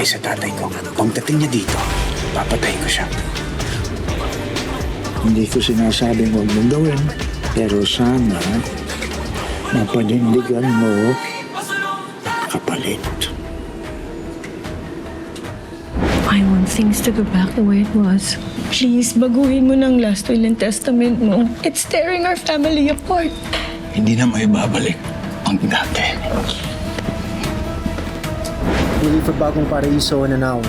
pumatay sa tatay ko. Pagdating niya dito, papatay ko siya. Hindi ko sinasabing huwag mong gawin. Pero sana, mapanindigan mo kapalit. I want things to go back the way it was. Please, baguhin mo ng last will and testament mo. It's tearing our family apart. Hindi na may babalik ang dati. Leave for bagong paraiso in an hour.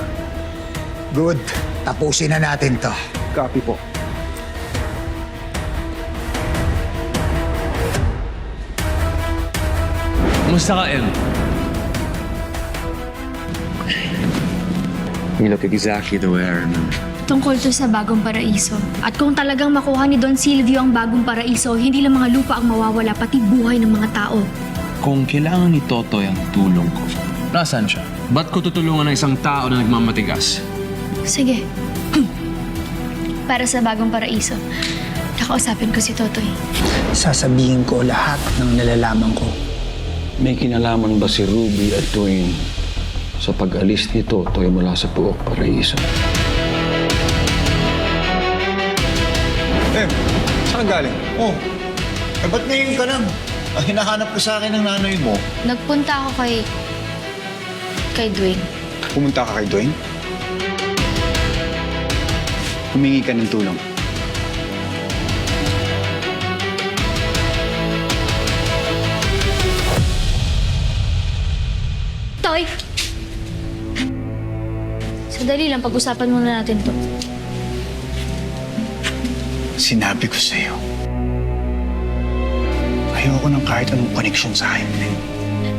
Good. Tapusin na natin to. Copy po. Kumusta ka, Em? You look exactly the way I remember. Tungkol to sa bagong paraiso. At kung talagang makuha ni Don Silvio ang bagong paraiso, hindi lang mga lupa ang mawawala, pati buhay ng mga tao. Kung kailangan ni Totoy ang tulong ko, nasaan siya? Ba't ko tutulungan ng isang tao na nagmamatigas? Sige. Para sa bagong paraiso. Nakausapin ko si Totoy. sasabihin ko lahat ng nalalaman ko. May kinalaman ba si Ruby at Dwayne sa pag-alis ni Totoy mula sa Puok Paraiso? Eh, saan galing? Oh, eh ba't ngayon ka lang? Ah, hinahanap ka sa akin ng nanay mo. Nagpunta ako kay... kay Dwayne. Pumunta ka kay Dwayne? Humingi ka ng tulong. Toy! Sadali lang, pag-usapan muna natin to. Sinabi ko sa'yo. Ayoko ng kahit anong connection sa Heimling.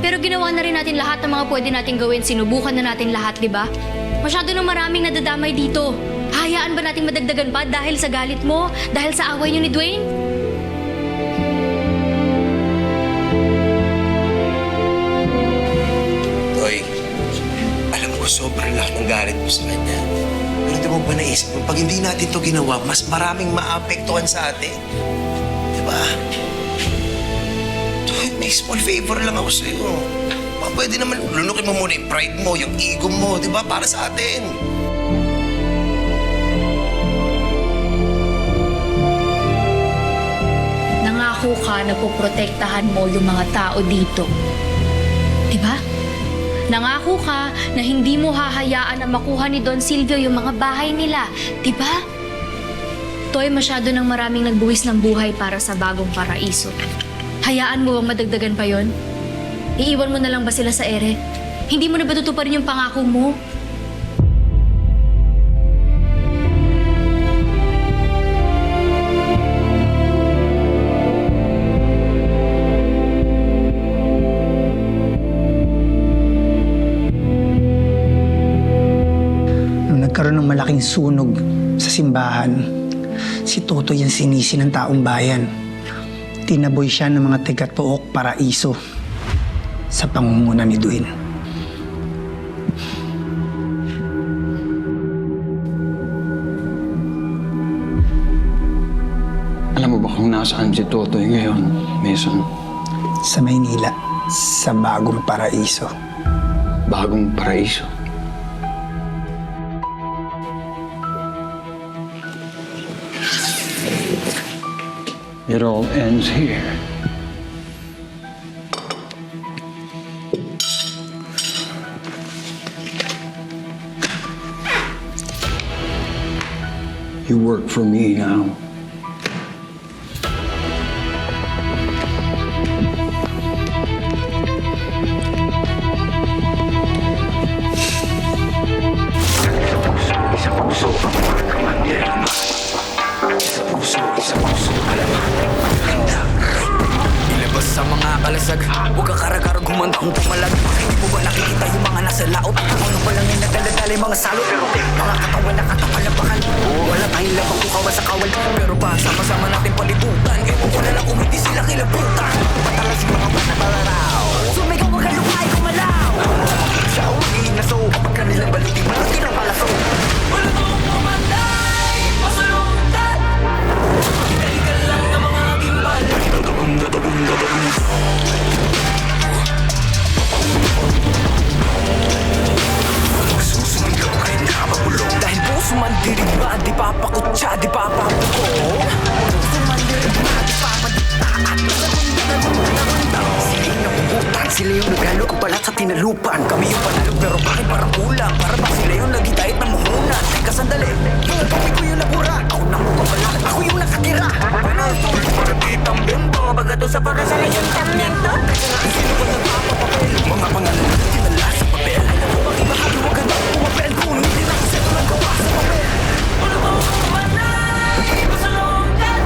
Pero ginawa na rin natin lahat ng mga pwede natin gawin. Sinubukan na natin lahat, di ba? Masyado nang maraming nadadamay dito. Hayaan ba nating madagdagan pa dahil sa galit mo? Dahil sa away niyo ni Dwayne? Toy, alam ko sobrang laki ng galit mo sa kanya. Pero di mo ba naisip mo, pag hindi natin to ginawa, mas maraming maapektuhan sa atin. Di ba? May small favor lang ako sa'yo. Baka pwede naman lunukin mo muna yung pride mo, yung ego mo, di ba? Para sa atin. Nangako ka na poprotektahan mo yung mga tao dito. Di ba? Nangako ka na hindi mo hahayaan na makuha ni Don Silvio yung mga bahay nila. Di ba? Toy, masyado ng maraming nagbuwis ng buhay para sa bagong paraiso. Hayaan mo bang madagdagan pa yon? Iiwan mo na lang ba sila sa ere? Hindi mo na ba tutuparin yung pangako mo? Nung nagkaroon ng malaking sunog sa simbahan, si Toto yung sinisi ng taong bayan. Tinaboy siya ng mga tigat-pook paraiso sa pangunguna ni Dwayne. Alam mo ba kung nasaan si Totoy ngayon, Mason? Sa Maynila, sa bagong paraiso. Bagong Paraiso. It all ends here. You work for me now. Sa mga kalasag. Huwag ka karagarag humanda kung pumalag. Hindi mo ba nakikita yung mga nasa laot? Ano pa lang yung nagdadala mga salot? Mga katawan na katapalapakan Wala tayong labang kukawan sa kawal. Pero pa sama-sama natin palibutan Ewan ko na lang kung hindi sila kilabutan. Patalas yung mga bata palaraw Sumigaw ang kalukay kumalaw. Siya ang magiging naso Kapag kanilang balutin Malaki ng palaso Dahil puso man dirigma, di papakutsa, di papapuko Puso man dirigma, di papadita at Sila yung napugutan, sila yung nagalo ko pala sa tinalupan. Kami yung panalo pero bakit parang kulang? Para ba sila yung nagitahit ng muho muhunan Teka sandali, kami ko yung nabura Ako nang mukapala, ako yung nakakira Pinasol, para kitang bento. Bagato sa pagkasayantamiento Kasi nga sino ba nagpapapapel? Mga pangalan na tinala sa papel. Bakit mahal huwag ka na pumapel. Kung hindi na kasi ito sa papel. Ano ba man na Masalonggan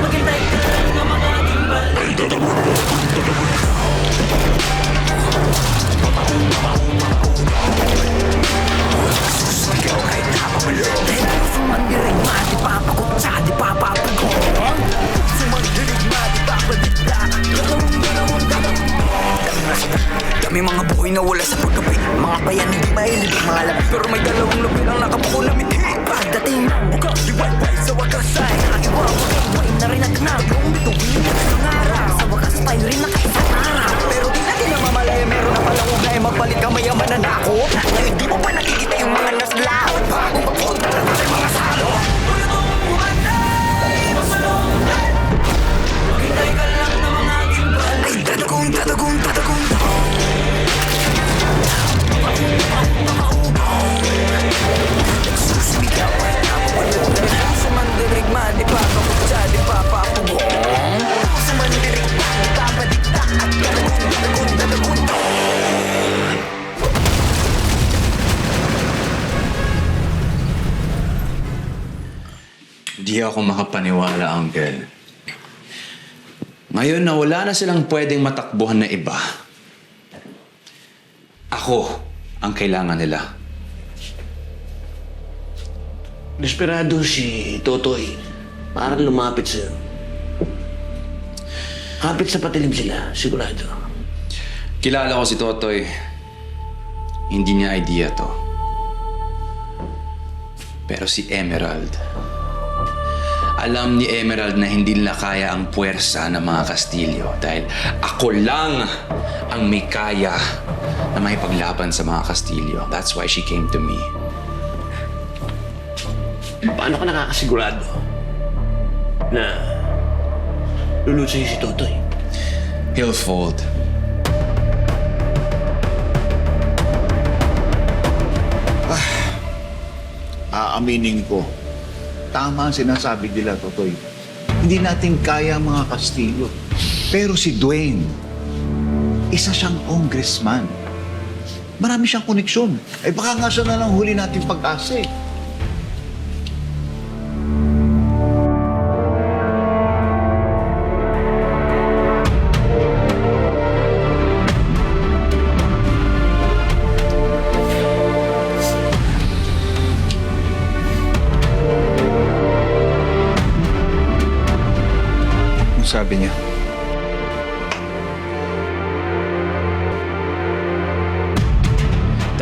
Maghintay ka lang ng mga timbal Susigaw kahit napamalo Dahil sumandirig ma Di papakutsa, di papapagong Sumandirig ma, di papadikta Gagawin, gagawin, gagawin Dami mga buhay na wala sa paggabi. Mga bayan hindi mahilig mga labi. Pero may dalawang labi lang nakabuko na mithi. Pagdating ng bukas, di wayway Sa wakas ay naiwawagay na rin at nagong bituin. At nangarap Sa wakas tayo rin nakaisang araw namamalaya Meron na palang ugay Magpalit ka mayaman na nako Ngayon di mo pa nakikita yung mga naslaw Bagong papunta na tayo mga salo. Ulo mong kumanda Masalungan Di ako makapaniwala, Uncle. Ngayon na wala na silang pwedeng matakbuhan na iba, ako ang kailangan nila. Desperado si Totoy. Parang lumapit sa'yo. Kapit sa patilim sila, sigurado. Kilala ko si Totoy. Hindi niya idea to. Pero si Emerald, alam ni Emerald na hindi nila kaya ang puwersa ng mga Kastilyo dahil ako lang ang may kaya na may paglaban sa mga Kastilyo. That's why she came to me. Paano ka nakakasigurado na sa'yo si Totoy? He'll fold. Aaminin ko, tama ang sinasabi nila, Totoy. Hindi natin kaya mga Kastilyo. Pero si Dwayne, isa siyang congressman. Marami siyang koneksyon. Eh baka nga siya na lang huli nating pag-asa eh.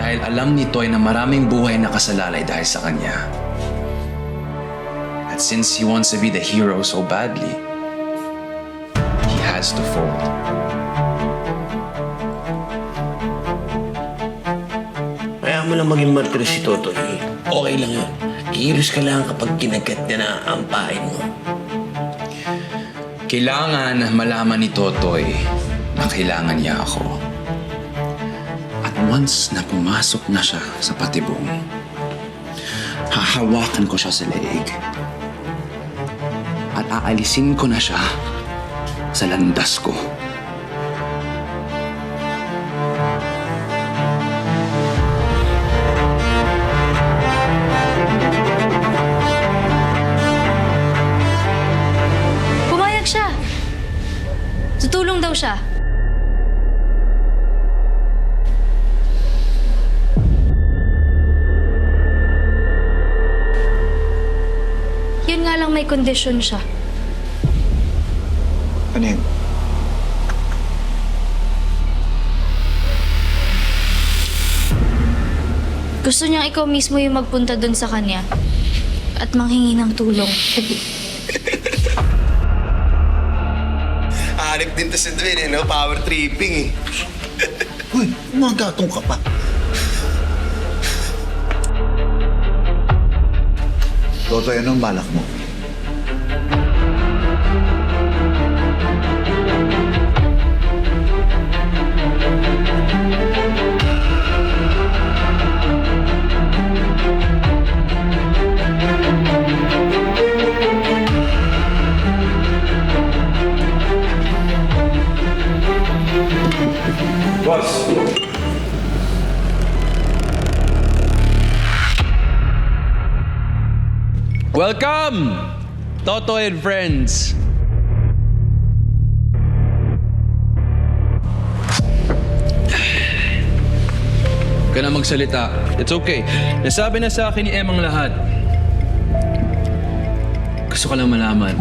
Dahil alam ni Toy na maraming buhay na kasalalay dahil sa kanya. At since he wants to be the hero so badly, he has to fold. Kaya mo lang maging martir si Totoy. Okay lang yun. Kilos ka lang kapag kinagat niya na ang pain mo. Kailangan malaman ni Totoy na kailangan niya ako. Once na pumasok na siya sa patibong, hahawakan ko siya sa leeg. At aalisin ko na siya sa landas ko. Kondisyon siya. Ano yun? Gusto niyang ikaw mismo yung magpunta doon sa kanya at manghingi ng tulong. Hanip din to si Dwayne, eh, no? Power tripping, eh. Uy, mga gatong ka pa. Totoy, anong balak mo? Boss! Welcome! Toto and friends! Huwag ka na magsalita. It's okay. Nasabi na sa akin ni Emang lahat. Gusto ka lang malaman.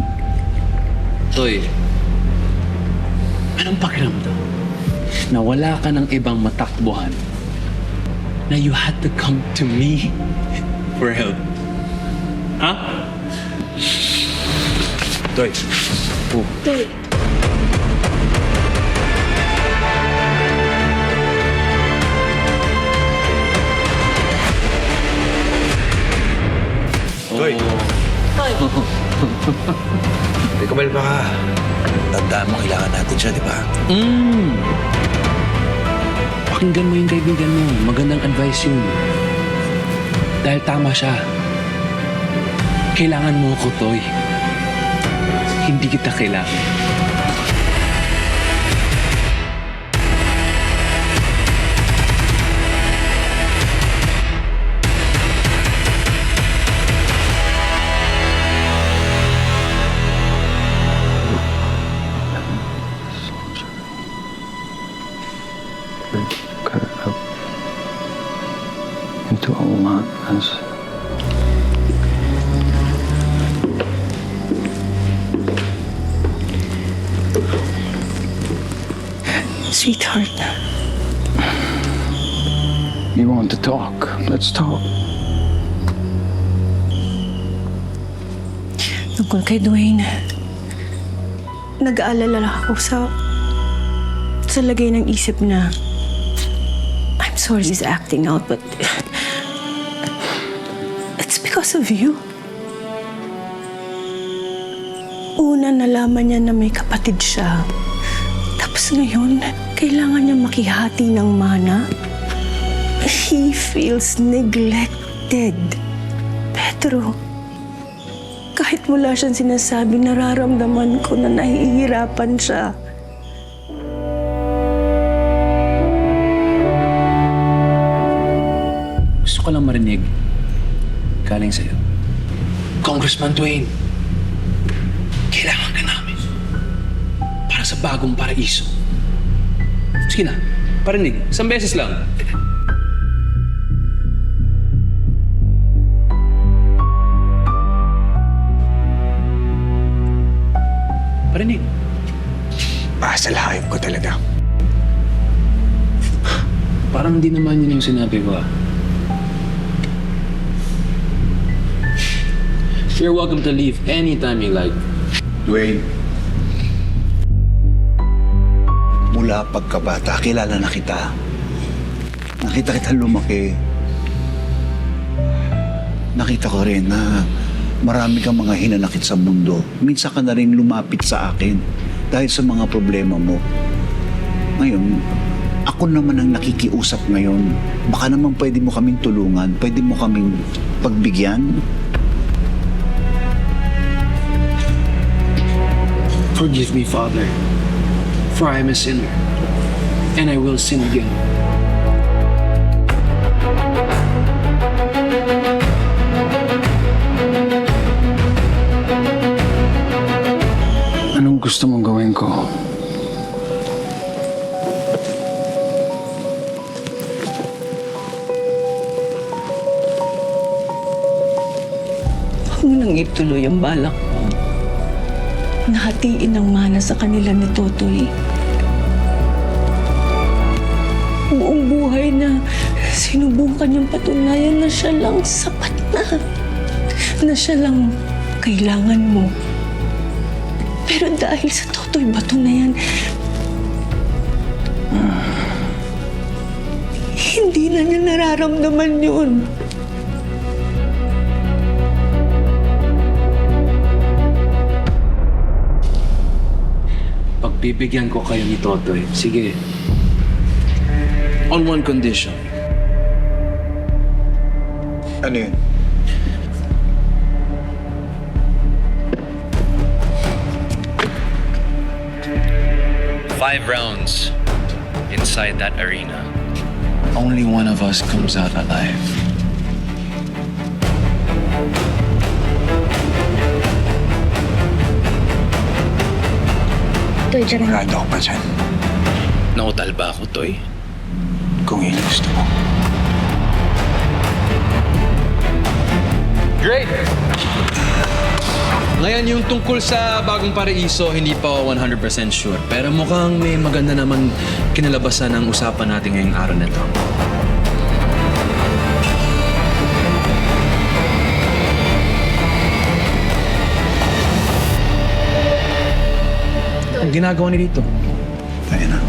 Toy, anong pakiramdam? Na wala ka ng ibang matakbuhan. Na you had to come to me for help. Ha? Toy. Oh. Toy. Hindi ka ba ka? Tandaan mo, kailangan natin siya, di ba? Mm. Pakinggan mo yung kaibigan mo. Magandang advice yun. Dahil tama siya. Kailangan mo ako, Toy. Hindi kita kailangan. Tungkol kay Dwayne, nag-aalala ako sa sa lagay ng isip na I'm sorry he's acting out, but it's because of you. Una, nalaman niya na may kapatid siya. Tapos ngayon, kailangan niya makihati ng mana. He feels neglected. Pedro, kahit wala siyang sinasabi, nararamdaman ko na nahihirapan siya. Gusto ko lang marinig. Galing sa'yo. Congressman Dwayne, kailangan ka namin. Para sa bagong paraiso. Sige na, parinig. Isang beses lang. Parinig. Basta lahayop ko talaga. Parang hindi naman yun yung sinabi ko ah. You're welcome to leave anytime you like. Dwayne, mula pagkabata, kilala na kita. Nakita kita lumaki. Nakita ko rin na marami kang mga hinanakit sa mundo. Minsan ka na rin lumapit sa akin dahil sa mga problema mo. Ngayon, ako naman ang nakikiusap ngayon. Baka naman pwede mo kaming tulungan, pwede mo kaming pagbigyan. Forgive me, Father, for I am a sinner, and I will sin again. Anong gusto mong gawin ko? Huwag nang ituloy ang balak mo. Nahatiin ang mana sa kanila ni Totoy. Buong buhay na sinubukan niyang patunayan na siya lang sapat na. Na siya lang kailangan mo. Pero dahil sa Totoy bato na yan, hindi na niya nararamdaman yun. Pagbibigyan ko kayo ni Totoy. Sige. On one condition. Ano yun? Five rounds inside that arena. Only one of us comes out alive. Toy, dyan na. Rado ka pa dyan. Nautal ba ako, Toy? Kung yun gusto mo. Great! Ngayon, yung tungkol sa bagong paraiso, hindi pa ako 100% sure. Pero mukhang may maganda naman kinalabasan ng usapan natin ngayong araw na to. Ang ginagawa ni dito? Ayun na.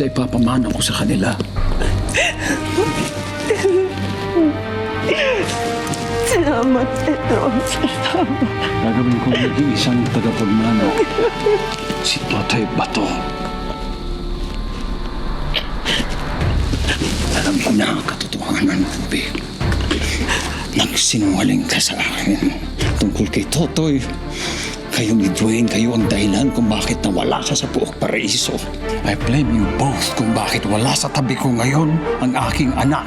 Sa ipapamana ko sa kanila. Salamat, Pedro. Salamat. Gagawin kong nag-iisang tagapagmana si Totoy Bato. Alam ko na ang katotohanan, Ruby. Nagsinungaling ka sa akin tungkol kay Totoy. Kayo ni Dwayne, kayo ang dahilan kung bakit nawala siya sa buok paraiso. I blame you both kung bakit wala sa tabi ko ngayon ang aking anak.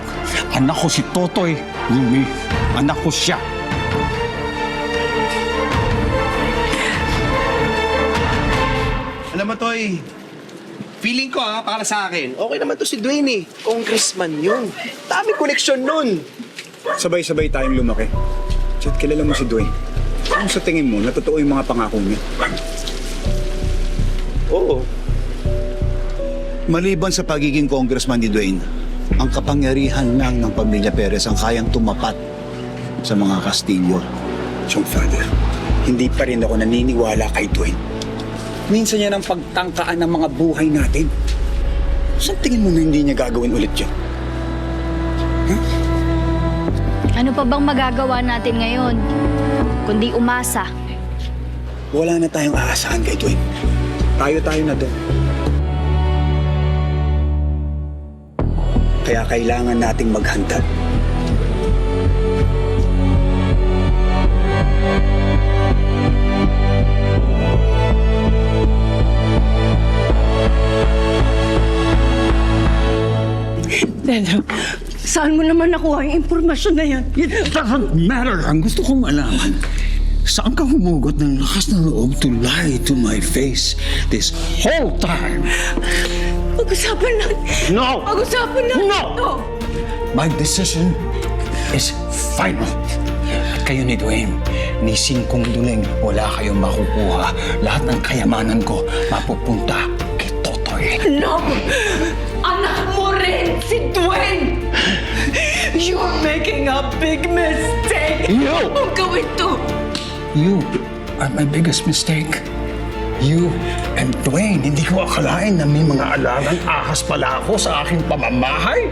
Anak ko si Totoy, Ruby. Anak ko siya. Alam mo, Toy, feeling ko ha, para sa akin, okay naman to si Dwayne eh. Congressman yun. Dami koleksyon nun. Sabay-sabay tayong lumaki. Chat, kilala mo si Dwayne. Ano sa tingin mo, natotoo yung mga pangako niya? Oo. Maliban sa pagiging congressman ni Dwayne, ang kapangyarihan lang ng pamilya Perez ang kayang tumapat sa mga Castillo. Chong Father, hindi pa rin ako naniniwala kay Dwayne. Minsan yan ang pagtangkaan ng mga buhay natin. Saan tingin mo na hindi niya gagawin ulit yun? Ano pa bang magagawa natin ngayon? Kundi umasa. Wala na tayong aasahan kay Dwayne. Tayo-tayo na to. Kaya kailangan nating maghanda. Pedro, saan mo naman nakuha yung impormasyon na yan? Doesn't matter. Ang gusto kong malaman, saan ka humugot ng lakas ng loob to lie to my face this whole time? Pag-usapan natin. No! Pag-usapan natin. No! to. My decision is final. Kayo ni Dwayne, ni Singkong Duling, wala kayong makukuha. Lahat ng kayamanan ko mapupunta kay Totoy. No! Si Dwayne! You're making a big mistake! You! Huwag gawin to! You are my biggest mistake. You and Dwayne, hindi ko akalain na may mga alagang ahas pala ako sa aking pamamahay.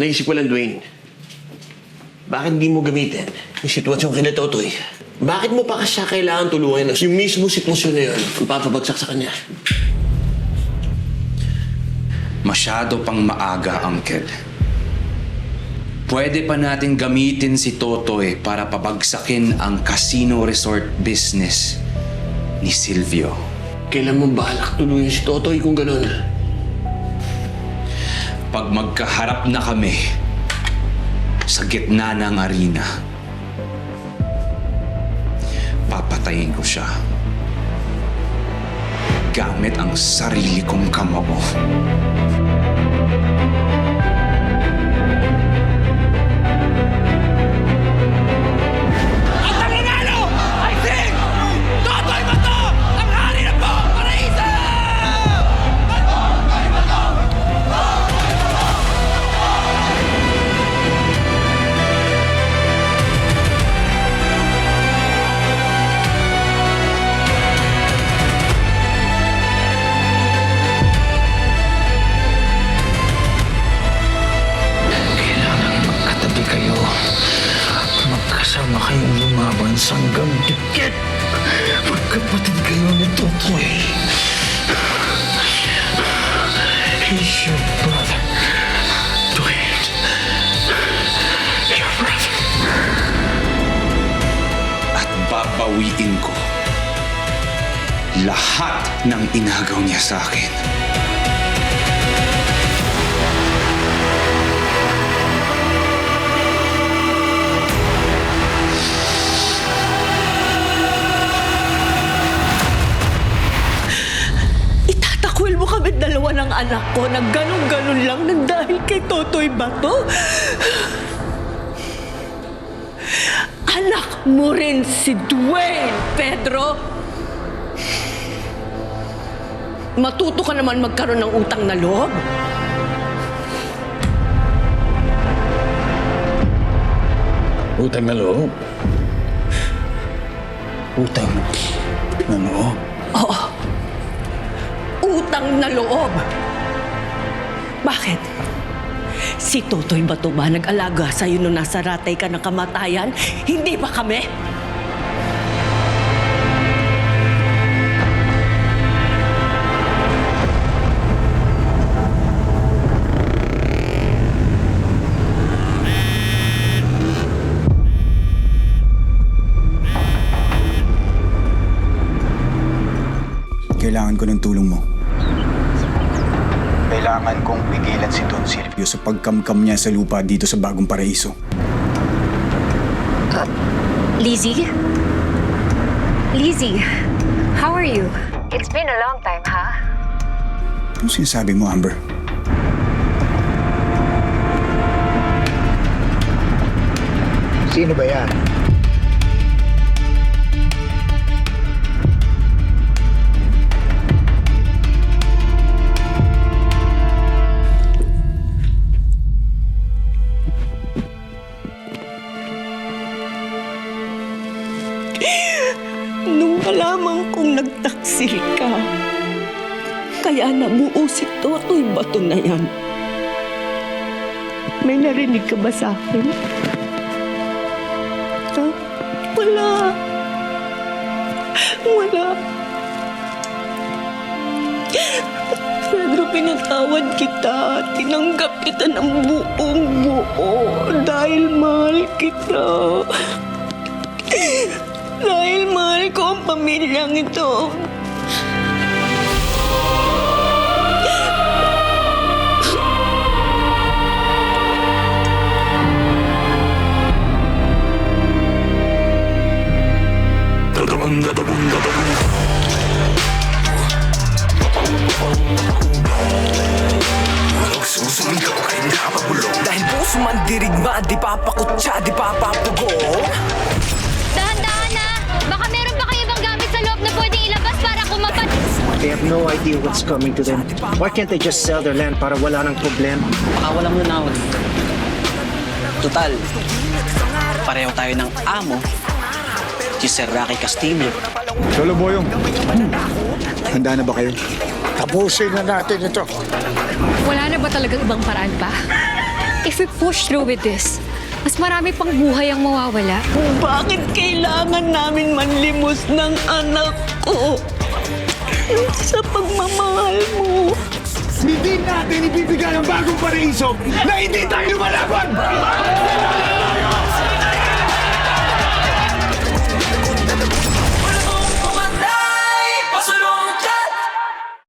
Naisip ko lang, Dwayne. Bakit di mo gamitin yung sitwasyon kina Totoy? Bakit mo pa siya kailangan tulungan na yung mismo sitwasyon na yun ang papabagsak sa kanya? Masyado pang maaga, Uncle. Pwede pa natin gamitin si Totoy para pabagsakin ang casino resort business ni Silvio. Kailan mo balak tulungan si Totoy kung ganun? Pag magkaharap na kami sa gitna ng arena, papatayin ko siya gamit ang sarili kong kamao. Hanggang dikit. Magkapatid kayo ni Totoy. He's your brother. Brother. At babawiin ko lahat ng inagaw niya sa akin. Ng anak ko na ganun-ganun lang nang dahil kay Totoy Bato? Anak mo rin si Dwayne, Pedro! Matuto ka naman magkaroon ng utang na loob. Utang na loob. Utang na loob. Oo. Utang na loob. Bakit? Si Totoy Bato ba nag-alaga sa'yo nung nasa ratay ka ng kamatayan? Hindi ba kami? Kailangan ko ng tulong mo. Kailangan kong pigilan Silvio sa pagkamkam niya sa lupa dito sa Bagong Paraiso. Lizzie? Lizzie, how are you? It's been a long time, ha? Ano sinasabi mo, Amber? Sino ba yan? Nagtaksil ka, kaya nabuo si Totoy Bato na yan. May narinig ka ba sa akin? Ha? Wala. Wala. Pedro, pinatawad kita. Tinanggap kita ng buong buo dahil mahal kita. Dahil mahal ko ang pamilyang ito. Dahil puso man dirigma Di papakutsa, di papapugo na pwedeng ilabas para kumapat... They have no idea what's coming to them. Why can't they just sell their land para wala ng problema? Pakawalan mo na ako. Total, pareho tayo ng amo, si Sir Rocky Castillo. Lolo Boyong, handa na ba kayo? Tapusin na natin ito. Wala na ba talagang ibang paraan pa? If we push through with this, mas marami pang buhay ang mawawala. Bakit kailangan namin manlimos ng anak ko? Sa pagmamahal mo. Hindi natin ibibigay ang bagong paraiso na hindi tayo lumalaban!